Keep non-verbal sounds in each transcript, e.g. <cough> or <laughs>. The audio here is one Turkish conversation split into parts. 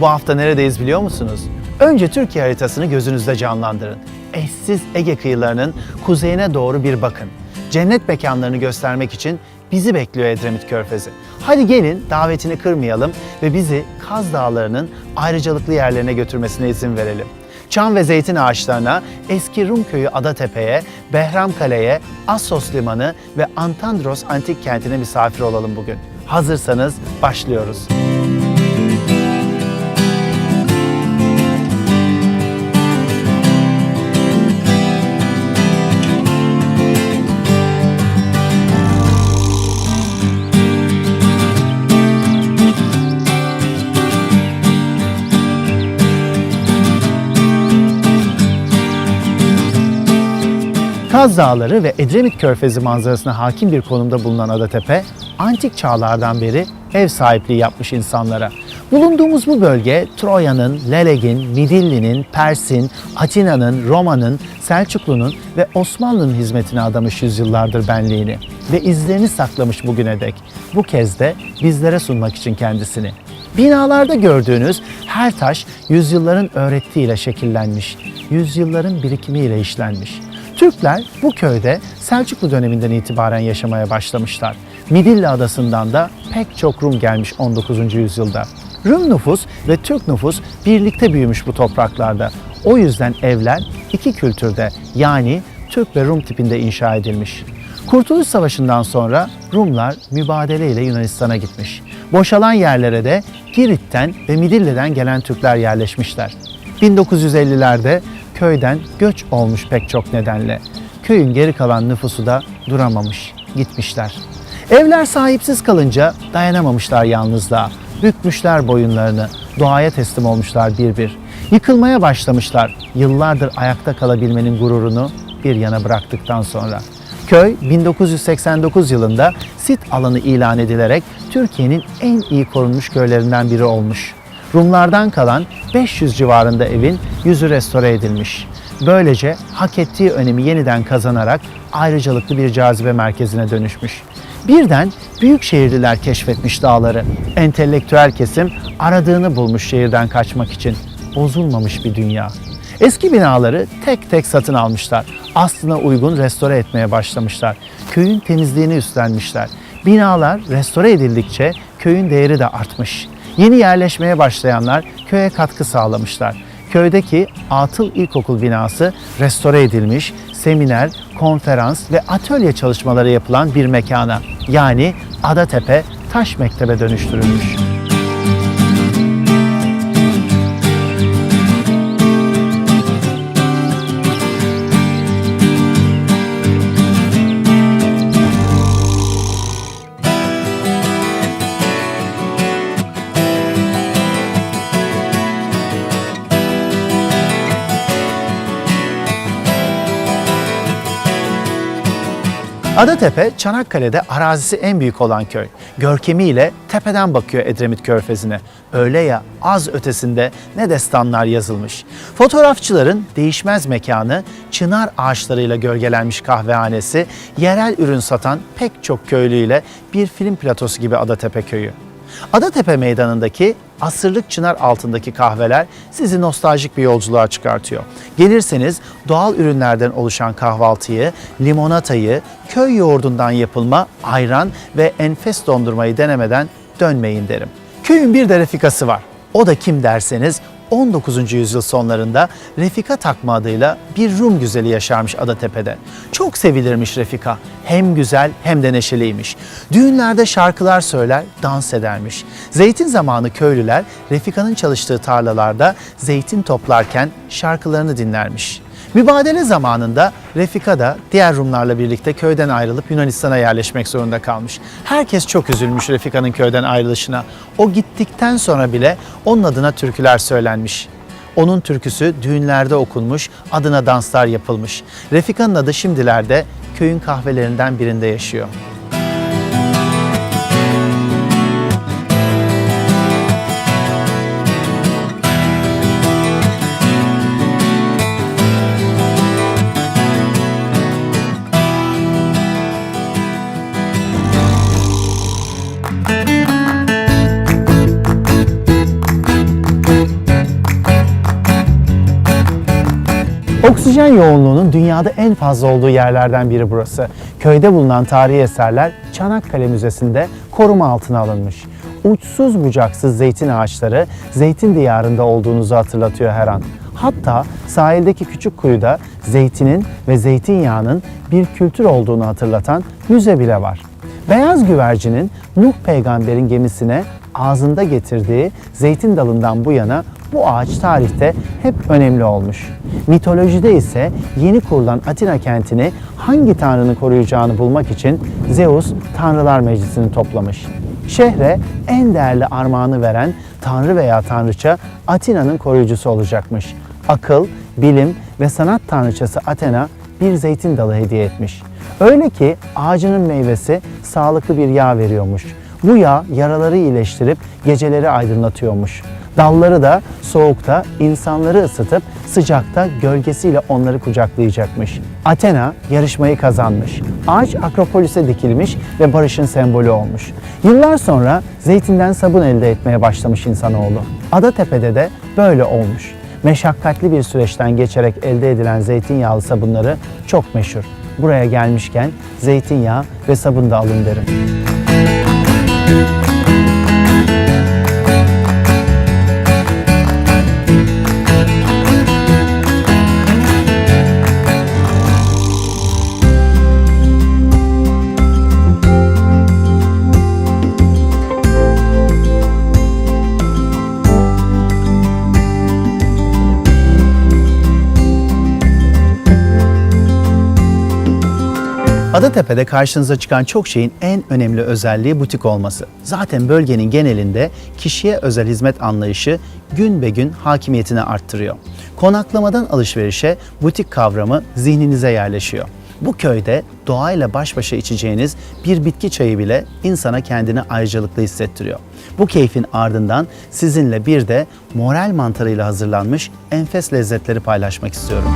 Bu hafta neredeyiz biliyor musunuz? Önce Türkiye haritasını gözünüzde canlandırın. Eşsiz Ege kıyılarının kuzeyine doğru bir bakın. Cennet mekanlarını göstermek için bizi bekliyor Edremit Körfezi. Hadi gelin davetini kırmayalım ve bizi Kaz Dağları'nın ayrıcalıklı yerlerine götürmesine izin verelim. Çam ve zeytin ağaçlarına, eski Rum köyü Adatepe'ye, Behram Kale'ye, Assos Limanı ve Antandros Antik Kenti'ne misafir olalım bugün. Hazırsanız başlıyoruz. Kaz Dağları ve Edremit Körfezi manzarasına hakim bir konumda bulunan Adatepe, antik çağlardan beri ev sahipliği yapmış insanlara. Bulunduğumuz bu bölge Troya'nın, Leleg'in, Midilli'nin, Pers'in, Atina'nın, Roma'nın, Selçuklu'nun ve Osmanlı'nın hizmetine adamış yüzyıllardır benliğini ve izlerini saklamış bugüne dek. Bu kez de bizlere sunmak için kendisini. Binalarda gördüğünüz her taş yüzyılların öğrettiğiyle şekillenmiş, yüzyılların birikimiyle işlenmiş. Türkler bu köyde Selçuklu döneminden itibaren yaşamaya başlamışlar. Midilli adasından da pek çok Rum gelmiş 19. yüzyılda. Rum nüfus ve Türk nüfus birlikte büyümüş bu topraklarda. O yüzden evler iki kültürde yani Türk ve Rum tipinde inşa edilmiş. Kurtuluş Savaşı'ndan sonra Rumlar mübadele ile Yunanistan'a gitmiş. Boşalan yerlere de Girit'ten ve Midilli'den gelen Türkler yerleşmişler. 1950'lerde köyden göç olmuş pek çok nedenle. Köyün geri kalan nüfusu da duramamış, gitmişler. Evler sahipsiz kalınca dayanamamışlar yalnızlığa. Bükmüşler boyunlarını, doğaya teslim olmuşlar bir bir. Yıkılmaya başlamışlar yıllardır ayakta kalabilmenin gururunu bir yana bıraktıktan sonra. Köy 1989 yılında sit alanı ilan edilerek Türkiye'nin en iyi korunmuş köylerinden biri olmuş. Rumlardan kalan 500 civarında evin yüzü restore edilmiş. Böylece hak ettiği önemi yeniden kazanarak ayrıcalıklı bir cazibe merkezine dönüşmüş. Birden büyük şehirliler keşfetmiş dağları. Entelektüel kesim aradığını bulmuş şehirden kaçmak için. Bozulmamış bir dünya. Eski binaları tek tek satın almışlar. Aslına uygun restore etmeye başlamışlar. Köyün temizliğini üstlenmişler. Binalar restore edildikçe köyün değeri de artmış. Yeni yerleşmeye başlayanlar köye katkı sağlamışlar. Köydeki Atıl İlkokul binası restore edilmiş, seminer, konferans ve atölye çalışmaları yapılan bir mekana yani Adatepe Taş Mektebe dönüştürülmüş. Adatepe, Çanakkale'de arazisi en büyük olan köy. Görkemiyle tepeden bakıyor Edremit Körfezi'ne. Öyle ya az ötesinde ne destanlar yazılmış. Fotoğrafçıların değişmez mekanı, çınar ağaçlarıyla gölgelenmiş kahvehanesi, yerel ürün satan pek çok köylüyle bir film platosu gibi Adatepe köyü. Adatepe Meydanı'ndaki asırlık çınar altındaki kahveler sizi nostaljik bir yolculuğa çıkartıyor. Gelirseniz doğal ürünlerden oluşan kahvaltıyı, limonatayı, köy yoğurdundan yapılma ayran ve enfes dondurmayı denemeden dönmeyin derim. Köyün bir de refikası var. O da kim derseniz 19. yüzyıl sonlarında Refika takma adıyla bir Rum güzeli yaşarmış Adatepe'de. Çok sevilirmiş Refika. Hem güzel hem de neşeliymiş. Düğünlerde şarkılar söyler, dans edermiş. Zeytin zamanı köylüler Refika'nın çalıştığı tarlalarda zeytin toplarken şarkılarını dinlermiş. Mübadele zamanında Refika da diğer Rumlarla birlikte köyden ayrılıp Yunanistan'a yerleşmek zorunda kalmış. Herkes çok üzülmüş Refika'nın köyden ayrılışına. O gittikten sonra bile onun adına türküler söylenmiş. Onun türküsü düğünlerde okunmuş, adına danslar yapılmış. Refika'nın adı şimdilerde köyün kahvelerinden birinde yaşıyor. Oksijen yoğunluğunun dünyada en fazla olduğu yerlerden biri burası. Köyde bulunan tarihi eserler Çanakkale Müzesi'nde koruma altına alınmış. Uçsuz bucaksız zeytin ağaçları zeytin diyarında olduğunuzu hatırlatıyor her an. Hatta sahildeki küçük kuyuda zeytinin ve zeytinyağının bir kültür olduğunu hatırlatan müze bile var. Beyaz güvercinin Nuh peygamberin gemisine ağzında getirdiği zeytin dalından bu yana bu ağaç tarihte hep önemli olmuş. Mitolojide ise yeni kurulan Atina kentini hangi tanrının koruyacağını bulmak için Zeus Tanrılar Meclisi'ni toplamış. Şehre en değerli armağanı veren tanrı veya tanrıça Atina'nın koruyucusu olacakmış. Akıl, bilim ve sanat tanrıçası Athena bir zeytin dalı hediye etmiş. Öyle ki ağacının meyvesi sağlıklı bir yağ veriyormuş. Bu yağ yaraları iyileştirip geceleri aydınlatıyormuş. Dalları da soğukta insanları ısıtıp sıcakta gölgesiyle onları kucaklayacakmış. Athena yarışmayı kazanmış. Ağaç Akropolis'e dikilmiş ve barışın sembolü olmuş. Yıllar sonra zeytinden sabun elde etmeye başlamış insanoğlu. Adatepe'de de böyle olmuş. Meşakkatli bir süreçten geçerek elde edilen zeytinyağlı sabunları çok meşhur. Buraya gelmişken zeytinyağı ve sabun da alın derim. Adatepe'de karşınıza çıkan çok şeyin en önemli özelliği butik olması. Zaten bölgenin genelinde kişiye özel hizmet anlayışı gün be gün hakimiyetini arttırıyor. Konaklamadan alışverişe butik kavramı zihninize yerleşiyor. Bu köyde doğayla baş başa içeceğiniz bir bitki çayı bile insana kendini ayrıcalıklı hissettiriyor. Bu keyfin ardından sizinle bir de moral mantarıyla hazırlanmış enfes lezzetleri paylaşmak istiyorum.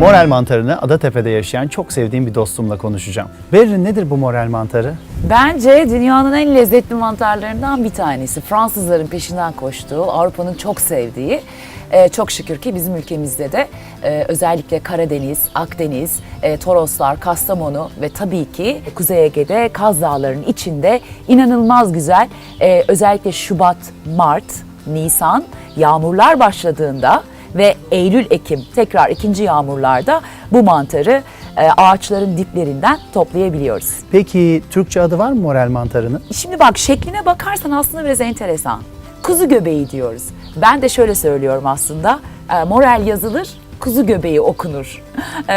Moral mantarını Adatepe'de yaşayan çok sevdiğim bir dostumla konuşacağım. Berrin nedir bu moral mantarı? Bence dünyanın en lezzetli mantarlarından bir tanesi. Fransızların peşinden koştuğu, Avrupa'nın çok sevdiği. Ee, çok şükür ki bizim ülkemizde de e, özellikle Karadeniz, Akdeniz, e, Toroslar, Kastamonu ve tabii ki Kuzey Ege'de Kaz Dağları'nın içinde inanılmaz güzel e, özellikle Şubat, Mart, Nisan yağmurlar başladığında ve Eylül-Ekim tekrar ikinci yağmurlarda bu mantarı e, ağaçların diplerinden toplayabiliyoruz. Peki Türkçe adı var mı moral mantarının? Şimdi bak şekline bakarsan aslında biraz enteresan. Kuzu göbeği diyoruz. Ben de şöyle söylüyorum aslında. e, moral yazılır, kuzu göbeği okunur. <laughs> E,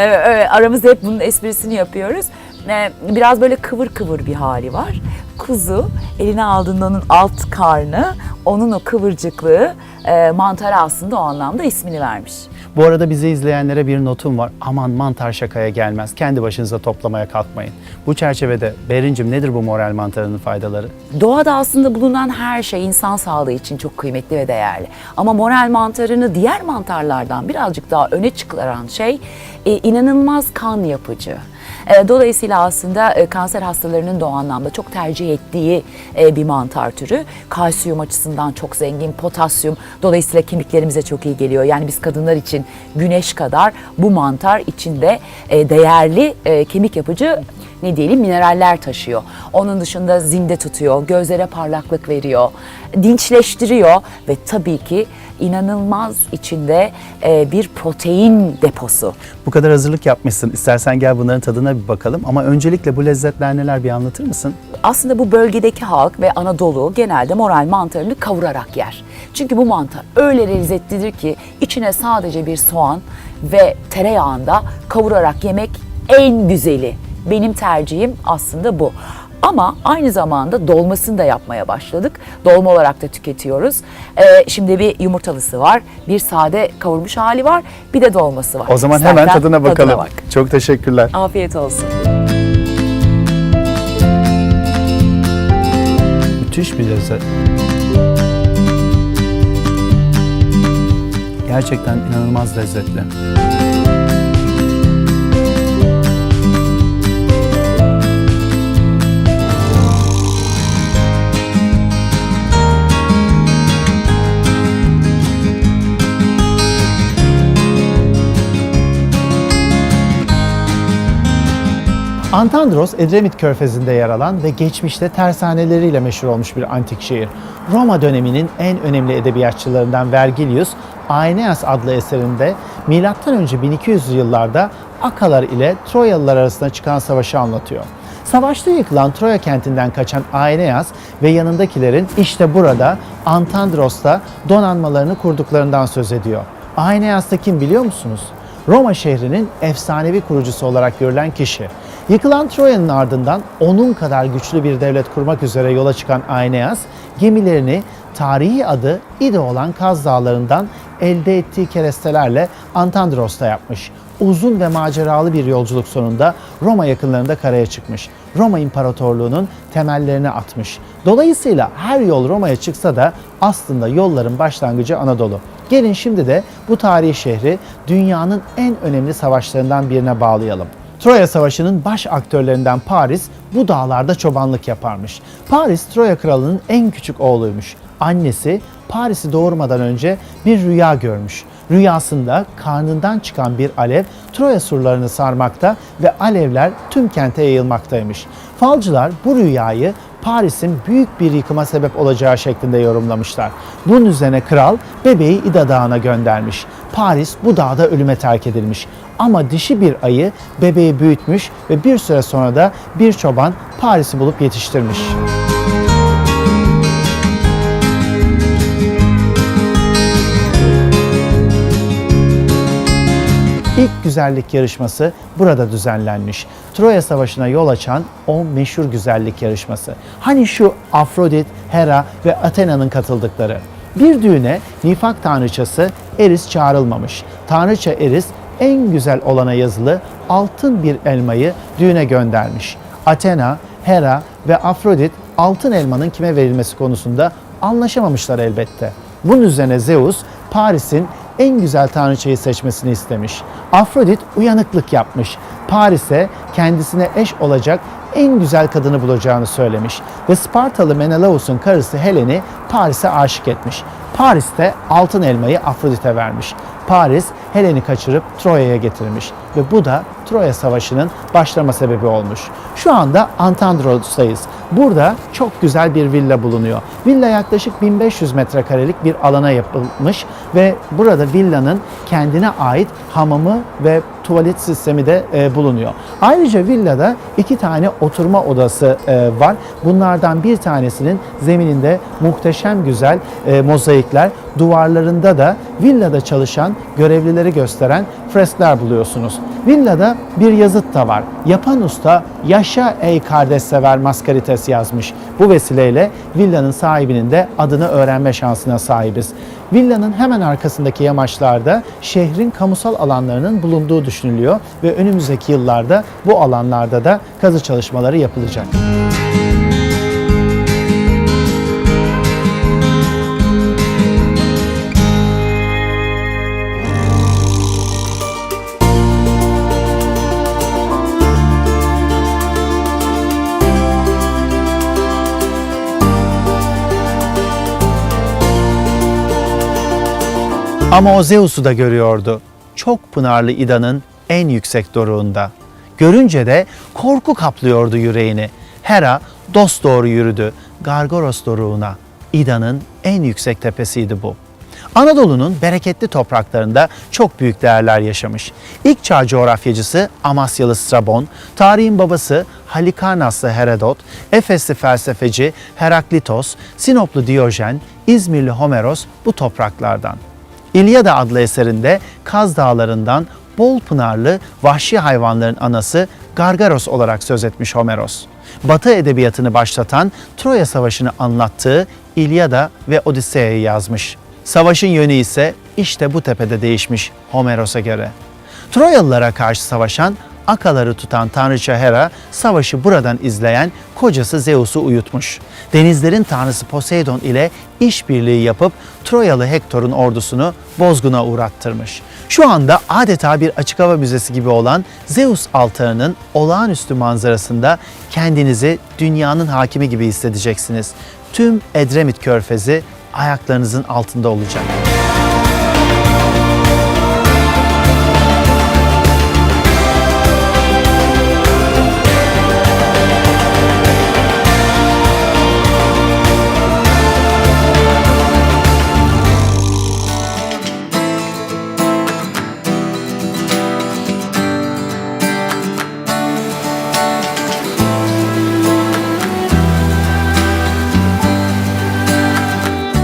aramızda hep bunun esprisini yapıyoruz. E, biraz böyle kıvır kıvır bir hali var. Kuzu eline aldığında onun alt karnı, onun o kıvırcıklığı e, mantara aslında o anlamda ismini vermiş. Bu arada bizi izleyenlere bir notum var. Aman mantar şakaya gelmez. Kendi başınıza toplamaya kalkmayın. Bu çerçevede Berincim nedir bu moral mantarının faydaları? Doğada aslında bulunan her şey insan sağlığı için çok kıymetli ve değerli. Ama moral mantarını diğer mantarlardan birazcık daha öne çıkaran şey e, inanılmaz kan yapıcı. E, Dolayısıyla aslında e, kanser hastalarının da o anlamda çok tercih ettiği e, bir mantar türü. Kalsiyum açısından çok zengin, potasyum dolayısıyla kemiklerimize çok iyi geliyor. Yani biz kadınlar için güneş kadar bu mantar içinde e, değerli kemik yapıcı ne diyelim mineraller taşıyor. Onun dışında zinde tutuyor, gözlere parlaklık veriyor, dinçleştiriyor ve tabii ki inanılmaz içinde e, bir protein deposu. Bu kadar hazırlık yapmışsın. İstersen gel bunların tadına bir bakalım. Ama öncelikle bu lezzetler neler bir anlatır mısın? Aslında bu bölgedeki halk ve Anadolu genelde moral mantarını kavurarak yer. Çünkü bu mantar öyle lezzetlidir ki içine sadece bir soğan ve tereyağında kavurarak yemek en güzeli. Benim tercihim aslında bu. Ama aynı zamanda dolmasını da yapmaya başladık. Dolma olarak da tüketiyoruz. Ee, şimdi bir yumurtalısı var, bir sade kavurmuş hali var, bir de dolması var. O zaman hemen İstersen tadına bakalım. bak. Çok teşekkürler. Afiyet olsun. Müthiş bir lezzet. Gerçekten inanılmaz lezzetli. Antandros, Edremit Körfezi'nde yer alan ve geçmişte tersaneleriyle meşhur olmuş bir antik şehir. Roma döneminin en önemli edebiyatçılarından Vergilius, Aeneas adlı eserinde M.Ö. 1200 yıllarda Akalar ile Troyalılar arasında çıkan savaşı anlatıyor. Savaşta yıkılan Troya kentinden kaçan Aeneas ve yanındakilerin işte burada Antandros'ta donanmalarını kurduklarından söz ediyor. Aeneas kim biliyor musunuz? Roma şehrinin efsanevi kurucusu olarak görülen kişi. Yıkılan Troya'nın ardından onun kadar güçlü bir devlet kurmak üzere yola çıkan Aeneas, gemilerini tarihi adı İde olan Kaz Dağları'ndan elde ettiği kerestelerle Antandros'ta yapmış. Uzun ve maceralı bir yolculuk sonunda Roma yakınlarında karaya çıkmış. Roma İmparatorluğu'nun temellerini atmış. Dolayısıyla her yol Roma'ya çıksa da aslında yolların başlangıcı Anadolu. Gelin şimdi de bu tarihi şehri dünyanın en önemli savaşlarından birine bağlayalım. Troya Savaşı'nın baş aktörlerinden Paris bu dağlarda çobanlık yaparmış. Paris Troya kralının en küçük oğluymuş. Annesi Paris'i doğurmadan önce bir rüya görmüş. Rüyasında karnından çıkan bir alev Troya surlarını sarmakta ve alevler tüm kente yayılmaktaymış. Falcılar bu rüyayı Paris'in büyük bir yıkıma sebep olacağı şeklinde yorumlamışlar. Bunun üzerine kral bebeği İda Dağı'na göndermiş. Paris bu dağda ölüme terk edilmiş. Ama dişi bir ayı bebeği büyütmüş ve bir süre sonra da bir çoban Paris'i bulup yetiştirmiş. İlk güzellik yarışması burada düzenlenmiş. Troya Savaşı'na yol açan o meşhur güzellik yarışması. Hani şu Afrodit, Hera ve Athena'nın katıldıkları. Bir düğüne nifak tanrıçası Eris çağrılmamış. Tanrıça Eris en güzel olana yazılı altın bir elmayı düğüne göndermiş. Athena, Hera ve Afrodit altın elmanın kime verilmesi konusunda anlaşamamışlar elbette. Bunun üzerine Zeus Paris'in en güzel tanrıçayı seçmesini istemiş. Afrodit uyanıklık yapmış. Paris'e kendisine eş olacak en güzel kadını bulacağını söylemiş ve Spartalı Menelaus'un karısı Helen'i Paris'e aşık etmiş. Paris de altın elmayı Afrodit'e vermiş. Paris Helen'i kaçırıp Troya'ya getirmiş ve bu da Troya Savaşı'nın başlama sebebi olmuş. Şu anda Antandros'tayız. Burada çok güzel bir villa bulunuyor. Villa yaklaşık 1500 metrekarelik bir alana yapılmış ve burada villanın kendine ait hamamı ve tuvalet sistemi de e, bulunuyor. Ayrıca villada iki tane oturma odası e, var. Bunlardan bir tanesinin zemininde muhteşem güzel e, mozaikler, duvarlarında da villada çalışan görevlileri gösteren freskler buluyorsunuz. Villada bir yazıt da var. Yapan usta yaşa ey kardeş sever Maskarites yazmış. Bu vesileyle villanın sahibinin de adını öğrenme şansına sahibiz. Villanın hemen arkasındaki yamaçlarda şehrin kamusal alanlarının bulunduğu düşünülüyor ve önümüzdeki yıllarda bu alanlarda da kazı çalışmaları yapılacak. Ama o Zeus'u da görüyordu. Çok pınarlı İda'nın en yüksek doruğunda. Görünce de korku kaplıyordu yüreğini. Hera dost doğru yürüdü Gargoros doruğuna. İda'nın en yüksek tepesiydi bu. Anadolu'nun bereketli topraklarında çok büyük değerler yaşamış. İlk çağ coğrafyacısı Amasyalı Strabon, tarihin babası Halikarnaslı Herodot, Efesli felsefeci Heraklitos, Sinoplu Diyojen, İzmirli Homeros bu topraklardan. İlyada adlı eserinde Kaz Dağları'ndan bol pınarlı vahşi hayvanların anası Gargaros olarak söz etmiş Homeros. Batı edebiyatını başlatan Troya Savaşı'nı anlattığı İlyada ve Odise'yi yazmış. Savaşın yönü ise işte bu tepede değişmiş Homeros'a göre. Troyalılara karşı savaşan akaları tutan tanrıça Hera savaşı buradan izleyen kocası Zeus'u uyutmuş. Denizlerin tanrısı Poseidon ile işbirliği yapıp Troyalı Hektor'un ordusunu bozguna uğrattırmış. Şu anda adeta bir açık hava müzesi gibi olan Zeus altarının olağanüstü manzarasında kendinizi dünyanın hakimi gibi hissedeceksiniz. Tüm Edremit Körfezi ayaklarınızın altında olacak.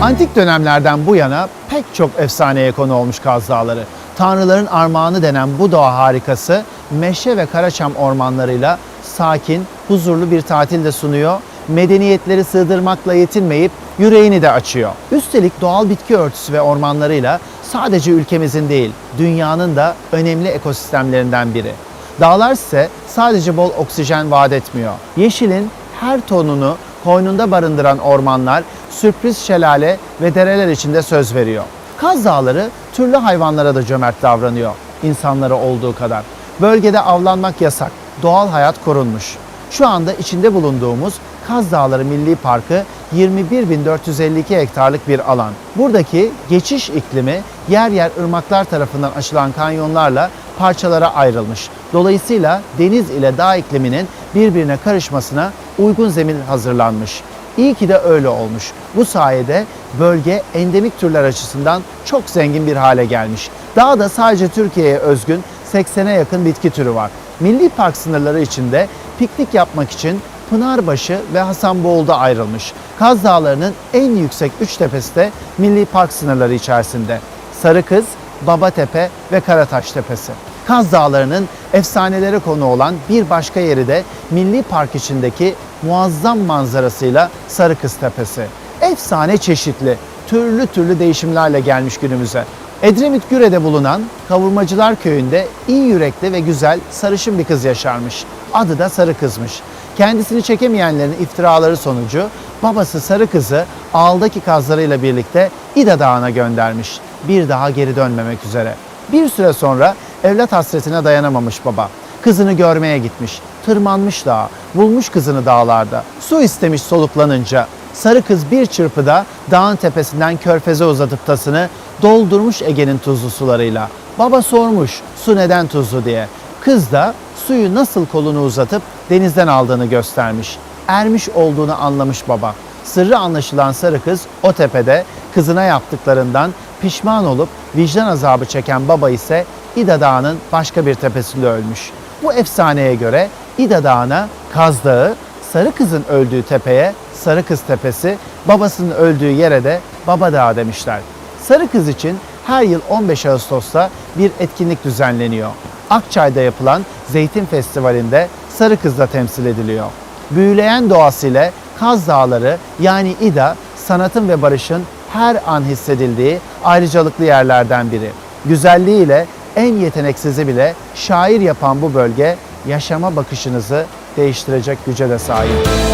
Antik dönemlerden bu yana pek çok efsaneye konu olmuş Kaz Dağları. Tanrıların armağanı denen bu doğa harikası meşe ve karaçam ormanlarıyla sakin, huzurlu bir tatil de sunuyor. Medeniyetleri sığdırmakla yetinmeyip yüreğini de açıyor. Üstelik doğal bitki örtüsü ve ormanlarıyla sadece ülkemizin değil, dünyanın da önemli ekosistemlerinden biri. Dağlar ise sadece bol oksijen vaat etmiyor. Yeşilin her tonunu koynunda barındıran ormanlar sürpriz şelale ve dereler içinde söz veriyor. Kaz Dağları türlü hayvanlara da cömert davranıyor, insanlara olduğu kadar. Bölgede avlanmak yasak, doğal hayat korunmuş. Şu anda içinde bulunduğumuz Kaz Dağları Milli Parkı 21.452 hektarlık bir alan. Buradaki geçiş iklimi yer yer ırmaklar tarafından açılan kanyonlarla parçalara ayrılmış. Dolayısıyla deniz ile dağ ikliminin birbirine karışmasına uygun zemin hazırlanmış. İyi ki de öyle olmuş. Bu sayede bölge endemik türler açısından çok zengin bir hale gelmiş. Dağda sadece Türkiye'ye özgün 80'e yakın bitki türü var. Milli park sınırları içinde piknik yapmak için Pınarbaşı ve Hasanboğul'da ayrılmış. Kaz Dağları'nın en yüksek üç tepesi de Milli Park sınırları içerisinde. Sarıkız, Babatepe ve Karataş Tepesi. Kaz Dağları'nın efsanelere konu olan bir başka yeri de Milli Park içindeki muazzam manzarasıyla Sarıkız Tepesi. Efsane çeşitli, türlü türlü değişimlerle gelmiş günümüze. Edremit Güre'de bulunan Kavurmacılar Köyü'nde iyi yürekli ve güzel sarışın bir kız yaşarmış. Adı da Sarı Kızmış. Kendisini çekemeyenlerin iftiraları sonucu babası Sarı Kız'ı ağıldaki kazlarıyla birlikte İda Dağı'na göndermiş. Bir daha geri dönmemek üzere. Bir süre sonra evlat hasretine dayanamamış baba. Kızını görmeye gitmiş. Tırmanmış dağa, bulmuş kızını dağlarda. Su istemiş soluklanınca. Sarı kız bir çırpıda dağın tepesinden körfeze uzatıp tasını doldurmuş Ege'nin tuzlu sularıyla. Baba sormuş su neden tuzlu diye. Kız da suyu nasıl kolunu uzatıp denizden aldığını göstermiş. Ermiş olduğunu anlamış baba. Sırrı anlaşılan sarı kız o tepede kızına yaptıklarından pişman olup vicdan azabı çeken baba ise İda Dağı'nın başka bir tepesinde ölmüş. Bu efsaneye göre İda Dağı'na Kaz Dağı, Sarı Kız'ın öldüğü tepeye Sarı Kız Tepesi, babasının öldüğü yere de Baba Dağı demişler. Sarı Kız için her yıl 15 Ağustos'ta bir etkinlik düzenleniyor. Akçay'da yapılan Zeytin Festivali'nde Sarı Kız da temsil ediliyor. Büyüleyen doğasıyla Kaz Dağları yani İda sanatın ve barışın her an hissedildiği ayrıcalıklı yerlerden biri. Güzelliğiyle en yeteneksizi bile şair yapan bu bölge yaşama bakışınızı değiştirecek güce de sahip.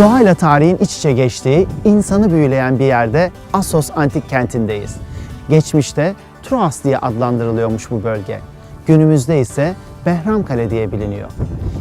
Doğayla tarihin iç içe geçtiği, insanı büyüleyen bir yerde Assos Antik Kenti'ndeyiz. Geçmişte Troas diye adlandırılıyormuş bu bölge. Günümüzde ise Behramkale diye biliniyor.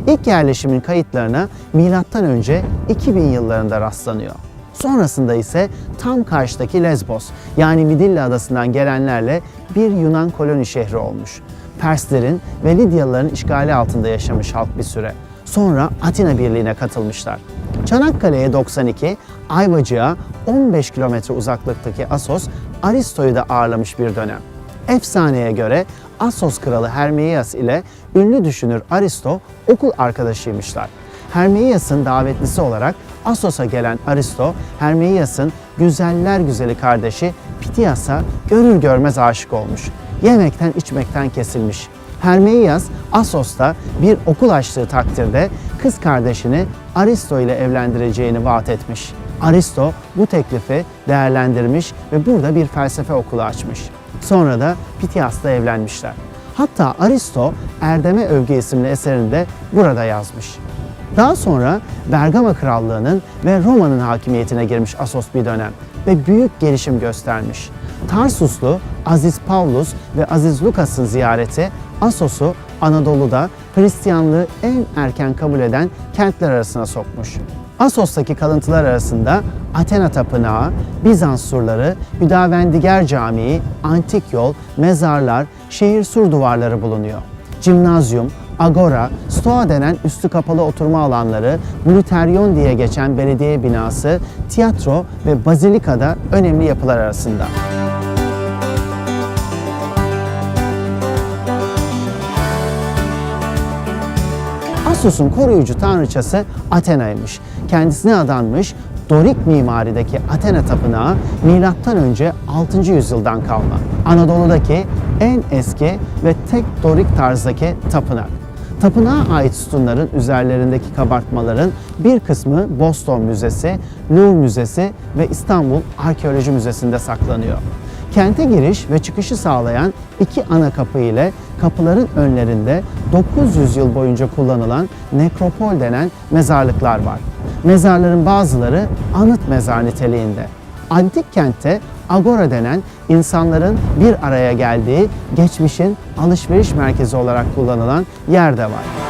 İlk yerleşimin kayıtlarına M.Ö. 2000 yıllarında rastlanıyor. Sonrasında ise tam karşıdaki Lesbos yani Midilli adasından gelenlerle bir Yunan koloni şehri olmuş. Perslerin ve Lidyalıların işgali altında yaşamış halk bir süre. Sonra Atina Birliği'ne katılmışlar. Çanakkale'ye 92, Ayvacık'a 15 kilometre uzaklıktaki Asos, Aristo'yu da ağırlamış bir dönem. Efsaneye göre Assos kralı Hermeias ile ünlü düşünür Aristo okul arkadaşıymışlar. Hermeias'ın davetlisi olarak Assos'a gelen Aristo, Hermeias'ın güzeller güzeli kardeşi Pitias'a görür görmez aşık olmuş. Yemekten içmekten kesilmiş. Hermeias, Assos'ta bir okul açtığı takdirde kız kardeşini Aristo ile evlendireceğini vaat etmiş. Aristo bu teklifi değerlendirmiş ve burada bir felsefe okulu açmış. Sonra da Pitias'la evlenmişler. Hatta Aristo Erdeme Övgü isimli eserinde burada yazmış. Daha sonra Bergama Krallığı'nın ve Roma'nın hakimiyetine girmiş Asos bir dönem ve büyük gelişim göstermiş. Tarsuslu Aziz Pavlus ve Aziz Lukas'ın ziyareti Asos'u Anadolu'da Hristiyanlığı en erken kabul eden kentler arasına sokmuş. Asos'taki kalıntılar arasında Athena Tapınağı, Bizans surları, Hüdavendigar Camii, antik yol, mezarlar, şehir sur duvarları bulunuyor. Cimnazyum, agora, stoa denen üstü kapalı oturma alanları, Blüteryon diye geçen belediye binası, tiyatro ve bazilikada önemli yapılar arasında. Assos'un koruyucu tanrıçası Athena'ymış. Kendisine adanmış Dorik mimarideki Athena Tapınağı milattan önce 6. yüzyıldan kalma. Anadolu'daki en eski ve tek Dorik tarzdaki tapınak. Tapınağa ait sütunların üzerlerindeki kabartmaların bir kısmı Boston Müzesi, Louvre Müzesi ve İstanbul Arkeoloji Müzesi'nde saklanıyor. Kente giriş ve çıkışı sağlayan iki ana kapı ile kapıların önlerinde 900 yıl boyunca kullanılan nekropol denen mezarlıklar var. Mezarların bazıları anıt mezar niteliğinde. Antik kentte agora denen insanların bir araya geldiği geçmişin alışveriş merkezi olarak kullanılan yer de var.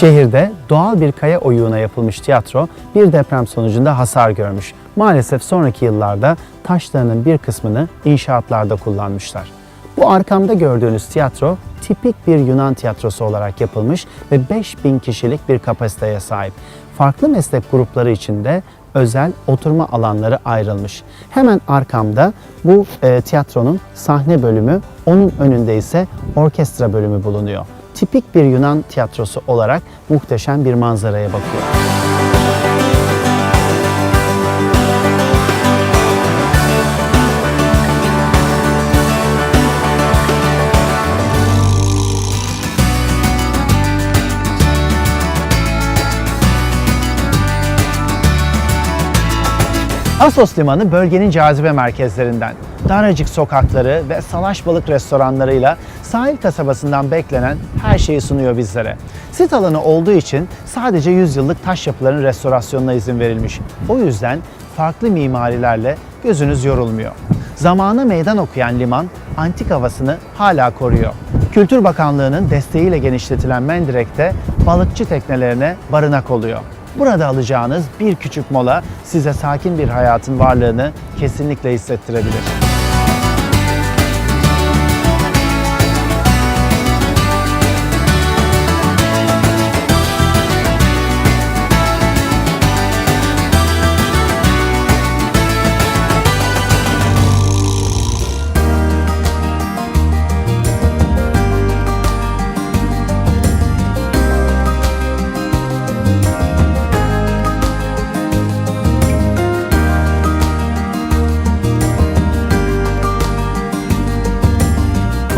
Şehirde doğal bir kaya oyuğuna yapılmış tiyatro bir deprem sonucunda hasar görmüş. Maalesef sonraki yıllarda taşlarının bir kısmını inşaatlarda kullanmışlar. Bu arkamda gördüğünüz tiyatro tipik bir Yunan tiyatrosu olarak yapılmış ve 5000 kişilik bir kapasiteye sahip. Farklı meslek grupları içinde özel oturma alanları ayrılmış. Hemen arkamda bu e, tiyatronun sahne bölümü, onun önünde ise orkestra bölümü bulunuyor. Tipik bir Yunan tiyatrosu olarak muhteşem bir manzaraya bakıyor. Assos Limanı bölgenin cazibe merkezlerinden. Daracık sokakları ve salaş balık restoranlarıyla sahil kasabasından beklenen her şeyi sunuyor bizlere. Sit alanı olduğu için sadece 100 yıllık taş yapıların restorasyonuna izin verilmiş. O yüzden farklı mimarilerle gözünüz yorulmuyor. Zamana meydan okuyan liman antik havasını hala koruyor. Kültür Bakanlığı'nın desteğiyle genişletilen Mendirek'te balıkçı teknelerine barınak oluyor. Burada alacağınız bir küçük mola size sakin bir hayatın varlığını kesinlikle hissettirebilir.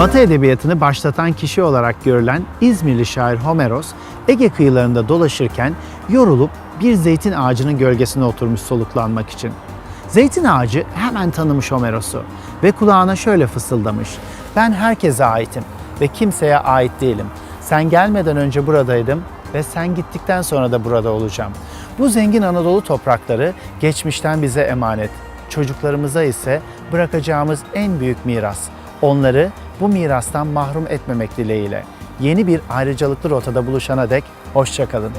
Batı edebiyatını başlatan kişi olarak görülen İzmirli şair Homeros, Ege kıyılarında dolaşırken yorulup bir zeytin ağacının gölgesine oturmuş soluklanmak için. Zeytin ağacı hemen tanımış Homeros'u ve kulağına şöyle fısıldamış. Ben herkese aitim ve kimseye ait değilim. Sen gelmeden önce buradaydım ve sen gittikten sonra da burada olacağım. Bu zengin Anadolu toprakları geçmişten bize emanet. Çocuklarımıza ise bırakacağımız en büyük miras. Onları bu mirastan mahrum etmemek dileğiyle. Yeni bir ayrıcalıklı rotada buluşana dek hoşçakalın.